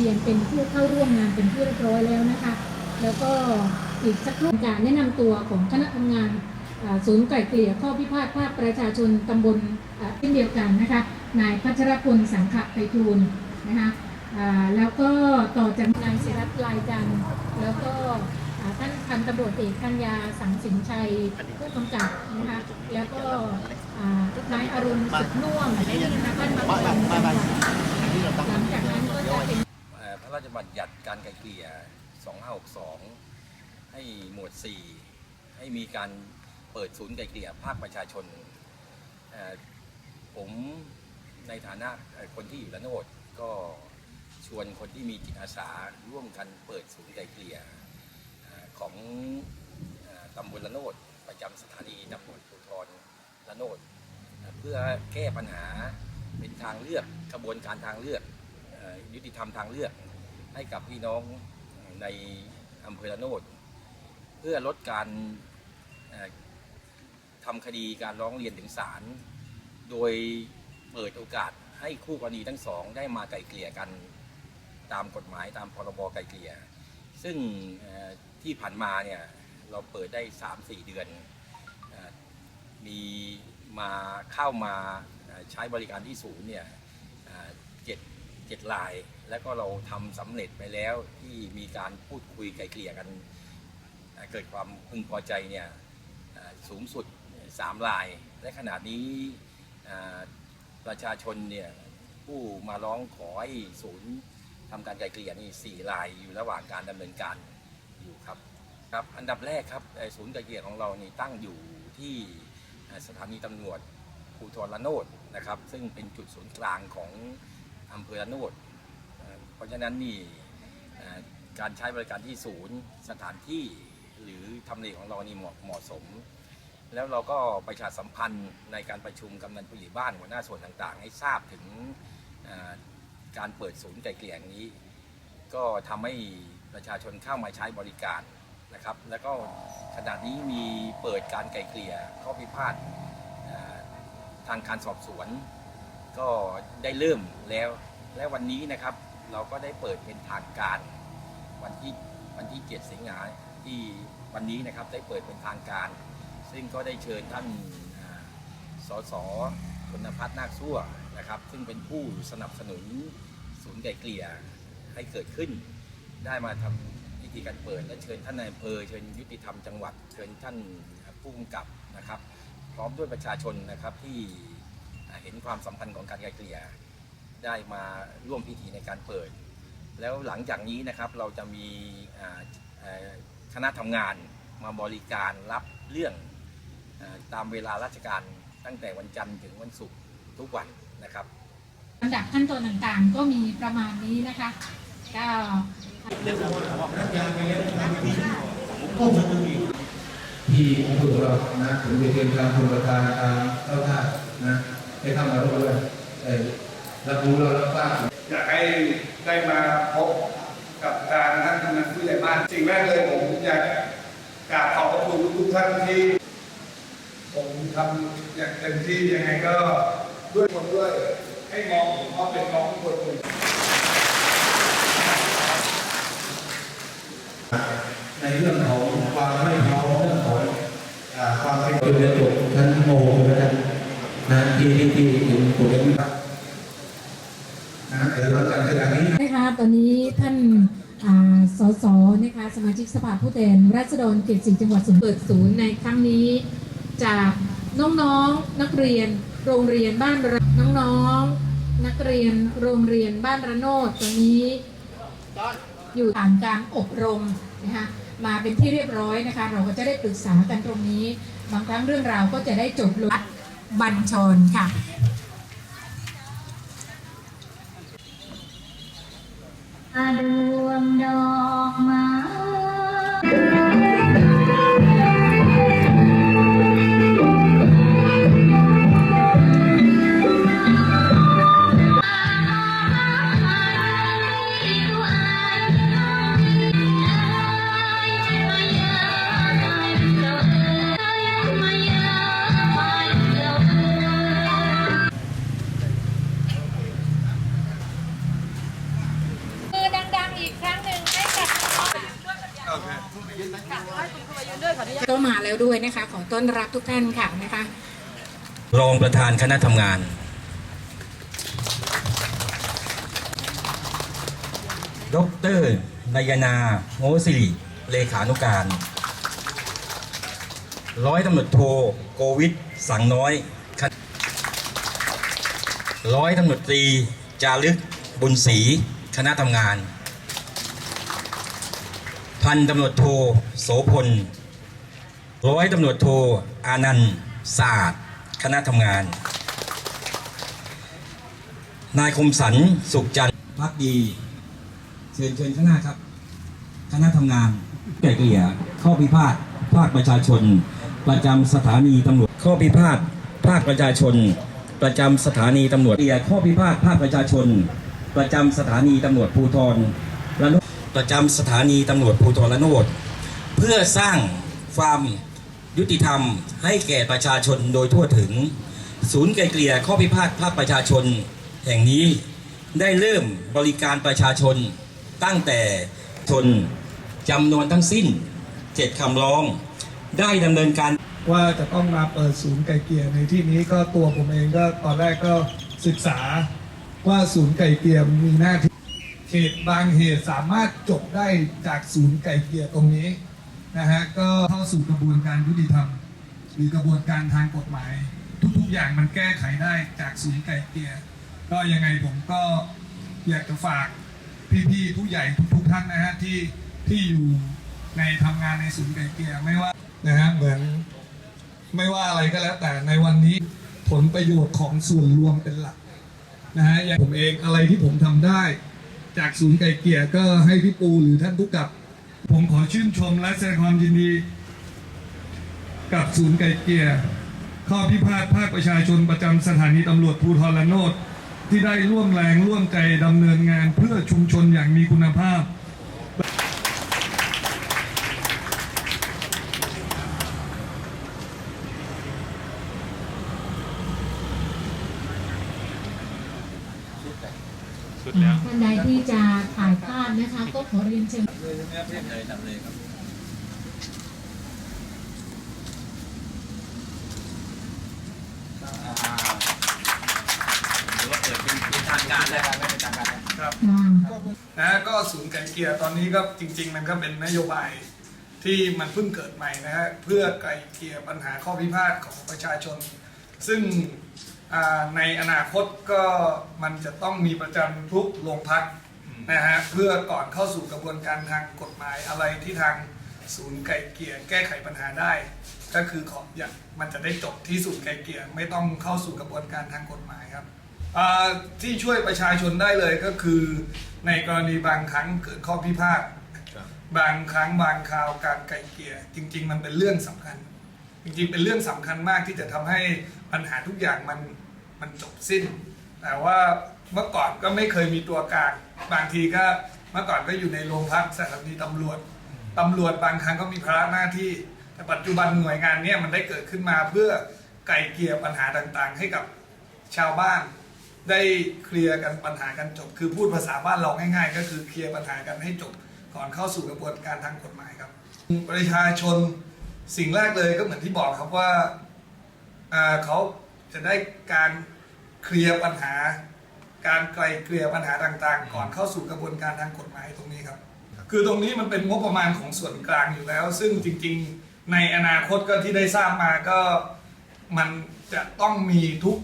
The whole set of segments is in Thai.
บียนเป็นผู้เข้าร่วมงานเป็นที่เรียบร้อยแล้วนะคะ แล้วก็อีกสักครู่การแนะนำตัวของคณะทำงานศูนย์ไกล่เกลี่ยข้อพิพาทภาคประชาชนตำบลเช่นเดียวกันนะคะนายพัชรพลสังขะไพฑูรย์นะคะแล้วก็ต่อจากนายศิรัตลายจันทร์แล้วก็ท่านพันตำรวจเอกกัญญาสังสินชัยผู้กำกับนะคะแล้วก็นายอรุณสุขน่วมนะคะท่านบางคนหลังจากนั้นก็จะเป็น ระราชบัญญัติการไกลเกลี่ย 2562 ให้หมวด 4 ให้มีการเปิดศูนย์ไกลเกลี่ยภาคประชาชน ผมในฐานะคนที่อยู่ละโนดก็ชวนคนที่มีจิตอาสาร่วมกันเปิดศูนย์ไกลเกลี่ยของตำบลละโนดประจำสถานีตำรวจภูธรละโนดเพื่อแก้ปัญหาเป็นทางเลือกกระบวนการทางเลือกยุติธรรมทางเลือก ให้กับพี่น้องในอำเภอละโนด เพื่อลดการทำคดีการร้องเรียนถึงศาลโดยเปิดโอกาสให้คู่กรณีทั้งสองได้มาไกลเกลี่ยกันตามกฎหมายตามพรบไกลเกลี่ย ซึ่งที่ผ่านมาเนี่ยเราเปิดได้ 3-4 เดือนอมีมาเข้ามาใช้บริการที่ศูนย์เนี่ย 7ลาย แล้วก็เราทำสำเร็จไปแล้วที่มีการพูดคุยไกลเกลี่ยกัน เกิดความพึงพอใจเนี่ยสูงสุด 3 ลาย และขณะนี้ประชาชนเนี่ยผู้มาร้องขอให้ศูนย์ทำการไกลเกลี่ยนี่ 4 ลายอยู่ระหว่างการดำเนินการอยู่ครับครับอันดับแรกครับศูนย์ไกลเกลี่ยของเรานี่ตั้งอยู่ที่สถานีตำรวจภูทรละโนดนะครับ ซึ่งเป็นจุดศูนย์กลางของ อำเภอโนดเพราะฉะนั้นนี่การใช้บริการที่ศูนย์สถานที่หรือทำเลของเรานี่เหมาะเหมาะสม แล้วเราก็ประชาสัมพันธ์ในการประชุมกำนันผู้ใหญ่บ้านหัวหน้าส่วนต่างๆ ให้ทราบถึงการเปิดศูนย์ไกลเกลี่ยงนี้ ก็ทำให้ประชาชนเข้ามาใช้บริการนะครับ แล้วก็ขณะนี้มีเปิดการไกลเกลี่ยข้อพิพาททางการสอบสวน ก็ได้เริ่มแล้ว และวันนี้นะครับเราก็ได้เปิดเป็นทางการวันที่วันที่ 7 สิงหาที่วันนี้นะครับได้เปิดเป็นทางการ ซึ่งก็ได้เชิญท่านอ่าสสคุณพัฒน์นาคสั่วนะครับ ซึ่งเป็นผู้สนับสนุนศูนย์ไกลเกลี่ยให้เกิดขึ้น ได้มาทำพิธีการเปิดและเชิญท่านนายอำเภอเชิญยุติธรรมจังหวัด เชิญท่านผู้กำกับนะครับ พร้อมด้วยประชาชนนะครับที่ เห็นความสำคัญของการไกลเกลี่ยได้มาร่วมพิธีในการเปิด แล้วหลังจากนี้นะครับเราจะมีอ่าเอ่อคณะทำงานมาบริการรับเรื่องเออตามเวลาราชการตั้งแต่วันจันทร์ถึงวันศุกร์ทุกวันนะครับลำดับขั้นตอนต่างๆ ก็มีประมาณนี้นะคะก็ที่อำเภอเรานะถึงจะเป็นการชมประทานตามเจ้าท่านะ ให้เข้ามาร่วมด้วยเอ่อรับรู้เรารับทราบอยากให้ได้มาพบกับทางท่านกำนันผู้ใหญ่บ้านสิ่งแรกเลยผมอยากกราบขอบพระคุณทุกๆท่านที่ผมทำอย่างเต็มที่ยังไงก็ด้วยคนด้วย ให้มองผมว่าเป็นน้องคนหนึ่งในเรื่องของความไม่พร้อมเรื่องของอ่าความเป็นจุดเรียนจบชั้นโมใช่ไหมท่า นะที่ที่ที่ถึงผมยังไม่ทราบนะเดี๋ยวเราจะขณะนี้นะคะตอนนี้ท่านสสนะคะสมาชิกสภาผู้แทนราษฎรเขตสี่จังหวัดสุพรรณเปิดศูนย์ในครั้งนี้ จากน้องๆนักเรียนโรงเรียนบ้านระน้องๆนักเรียนโรงเรียนบ้านระโนดตอนนี้อยู่ผ่านการอบรมนะคะมาเป็นที่เรียบร้อยนะคะ เราก็จะได้ปรึกษากันตรงนี้ บางครั้งเรื่องราวก็จะได้จบลง บัญชรค่ะดวงดอกไม้ มาแล้วด้วยนะคะขอต้อนรับทุกท่านค่ะนะคะรองประธานคณะทำงาน ดรนายนาโงสิริ เลขานุการ ร้อยตำรวจโทโกวิทสังน้อย ร้อยตำรวจตรี จารึก บุญศรี คณะทำงาน พันตำรวจโทโสพล ร้อยตำรวจโทอานันต์ศาสตร์ คณะทำงาน นายคมสันสุขจันทร์พักดี เชิญเชิญข้างหน้าครับ คณะทำงานไกล่เกลี่ยข้อพิพาทภาคประชาชน ประจำสถานีตำรวจข้อพิพาทภาคประชาชน ประจำสถานีตำรวจเกลี่ยข้อพิพาทภาคประชาชน ประจำสถานีตำรวจภูธรระโนดประจำสถานีตำรวจภูธรระโนดเพื่อสร้างความ ยุติธรรม ให้แก่ประชาชนโดยทั่วถึง ศูนย์ไกลเกลี่ยข้อพิพาทภาคประชาชน แห่งนี้ได้เริ่มบริการประชาชน ตั้งแต่ชนจำนวนทั้งสิ้น7คำร้อง ได้ดำเนินการว่าจะต้องมาเปิดศูนย์ไก่เกลี่ยในที่นี้ก็ตัวผมเองก็ตอนแรกก็ศึกษาว่าศูนย์ไก่เกลี่ยมีหน้าที่เหตุบางเหตุสามารถจบได้จากศูนย์ไก่เกลี่ยตรงนี้ นะฮะก็เข้าสู่กระบวนการยุติธรรมหรือกระบวนการทางกฎหมาย ทุกๆอย่างมันแก้ไขได้จากศูนย์ไก่เกลียก็ยังไงผมก็อยากจะฝากพี่ๆผู้ใหญ่ทุกๆท่านนะฮะที่ที่อยู่ในทำงานในศูนย์ไก่เกลียไม่ว่านะฮะเหมือนไม่ว่าอะไรก็แล้วแต่ในวันนี้ผลประโยชน์ของส่วนรวมเป็นหลักนะฮะอย่างผมเองอะไรที่ผมทำได้ จากศูนย์ไก่เกียก็ให้พี่ปูหรือท่านผู้กับ ผมขอชื่นชมและแสดงความยินดี กับศูนย์ไก่เกลี่ยข้อพิพาทภาคประชาชนประจำสถานีตำรวจภูธรละโนดที่ได้ร่วมแรงร่วมใจดำเนินงานเพื่อชุมชนอย่างมีคุณภาพ ท่านใดที่จะถ่ายภาพนะคะ ก็ขอเรียนเชิญเลยนำเลยครับหรือว่าเปิดเป็นทางการแล้วไม่เป็นทางการครับอ่านะฮะก็ศูนย์ไก่เกลี่ยตอนนี้ก็จริง ๆ มันก็เป็นนโยบายที่มันเพิ่งเกิดใหม่นะฮะเพื่อไก่เกลี่ยปัญหาข้อพิพาทของประชาชน ซึ่งอ่า ในอนาคตก็มันจะต้องมีประจำทุกโรงพักนะฮะเพื่อก่อนเข้าสู่กระบวนการทางกฎหมายอะไรที่ทางศูนย์ไก่เกลี่ยแก้ไขปัญหาได้ ก็คือขออย่างมันจะได้จบที่ศูนย์ไก่เกลี่ยไม่ต้องเข้าสู่กระบวนการทางกฎหมายครับอ่าที่ช่วยประชาชนได้เลยก็คือ ในกรณีบางครั้งเกิดข้อพิพาทบางครั้งบางคราวการไกล่เกลี่ยจริง ๆ มันเป็นเรื่องสำคัญ จริงๆ เป็นเรื่องสำคัญมากที่จะทำให้ปัญหาทุกอย่างมัน มันจบสิ้น แต่ว่าเมื่อก่อนก็ไม่เคยมีตัวกลาง บางทีก็เมื่อก่อนก็อยู่ในโรงพักสถานีตำรวจตำรวจบางครั้งก็มีภาระหน้าที่ แต่ปัจจุบันหน่วยงานเนี้ยมันได้เกิดขึ้นมาเพื่อไกล่เกลี่ยปัญหาต่างๆ ให้กับชาวบ้าน ได้เคลียร์กันปัญหากันจบ คือพูดภาษาบ้านเราง่าย ๆ ก็คือเคลียร์ปัญหากันให้จบก่อนเข้าสู่กระบวนการทางกฎหมายครับประชาชนสิ่งแรกเลยก็เหมือนที่บอกครับว่าเขา จะได้การเคลียร์ปัญหา การไกลเกลี่ยปัญหาต่างๆ ก่อนเข้าสู่กระบวนการทางกฎหมายตรงนี้ครับ คือตรงนี้มันเป็นงบประมาณของส่วนกลางอยู่แล้ว ซึ่งจริงๆในอนาคตก็ที่ได้ทราบมาก็มันจะต้องมีทุก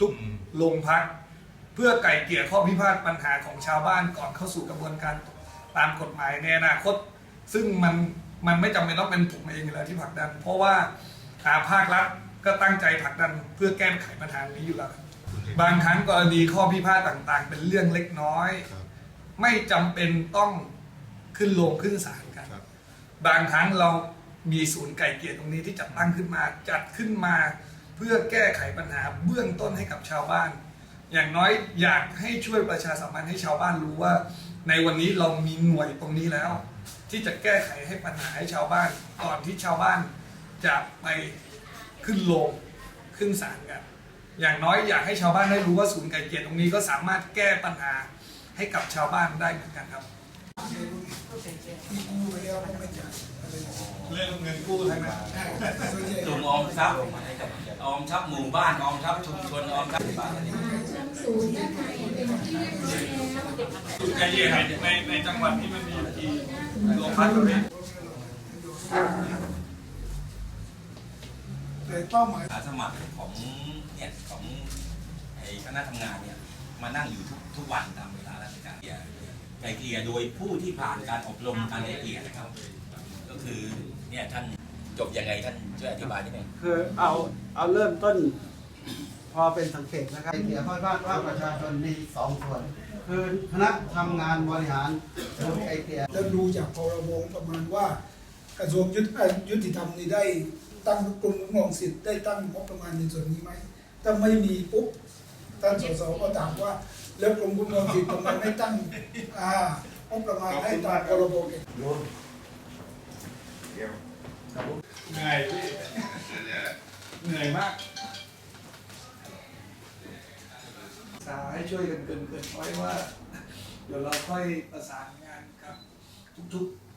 ทุกโรงพัก เพื่อไก่เกลี่ยข้อพิพาทปัญหาของชาวบ้านก่อนเข้าสู่กระบวนการตามกฎหมายในอนาคต ซึ่งมันมันไม่จำเป็นต้องเป็นผมเองอยู่แล้วที่ผลักดัน เพราะว่าอาภาครัฐ ก็ตั้งใจผลักดันเพื่อแก้ไขปัญหานี้อยู่แล้วครับบางครั้งกรณีข้อพิพาทต่างๆ เป็นเรื่องเล็กน้อย ไม่จำเป็นต้องขึ้นโรงขึ้นศาลกันบางครั้งเรามีศูนย์ไก่เกลี่ยตรงนี้ที่จัดตั้งขึ้นมา จัดขึ้นมา เพื่อแก้ไขปัญหาเบื้องต้นให้กับชาวบ้าน อย่างน้อยอยากให้ช่วยประชาสัมพันธ์ให้ชาวบ้านรู้ว่า ในวันนี้เรามีหน่วยตรงนี้แล้ว ที่จะแก้ไขให้ปัญหาให้ชาวบ้านก่อนที่ชาวบ้านจะไป ขึ้นโรงขึ้นศาลกัน อย่างน้อยอยากให้ชาวบ้านได้รู้ว่าศูนย์ไก่เกลี่ยตรงนี้ก็สามารถแก้ปัญหาให้กับชาวบ้านได้เหมือนกันครับ เรื่องเงินกู้ทั้งนั้นกลุ่มออมทรัพย์ออมทรัพย์หมู่บ้านออมทรัพย์ชุมชนออมทรัพย์บาทอ่าเชิงศูนย์ด้านในเป็นที่เรียบร้อยแล้วศูนย์การเยี่ยมในในจังหวัดที่มันมีกี่โรงพักตรงนี้ แต่เป้าหมายอาสาสมัครของเนี่ยของไอ้คณะทำงานเนี่ยมานั่งอยู่ทุกทุกวันตามเวลาราชการเนี่ยไกลเกลี่ยโดยผู้ที่ผ่านการอบรมการไกลเกลี่ยนะครับ ก็คือเนี่ยท่านจบยังไงท่านช่วยอธิบายนิดหนึง คือเอาเอาเริ่มต้น พอเป็นสังเกตนะครับไอเดียภาคภาคภาคประชาชนมีสองส่วน คือคณะทำงานบริหารศูนย์ไอเดีย แล้วดูจากพรบประมาณว่ากระทรวงยุติยุติธรรมนี่ได้ ตั้งกรมคุ้มครองสิทธิ์ได้ตั้งงบประมาณในส่วนนี้ไหมถ้าไม่มีปุ๊บท่านสสก็ถามว่า แล้วกรมคุ้มครองสิทธิ์ทำไมไม่ตั้งอ่างบประมาณให้ตามพรบเก็บเหนื่อยพี่เหนื่อยมากสาให้ช่วยกันเกินเกินไว้ว่า เดี๋ยวเราค่อยประสานงานกับทุก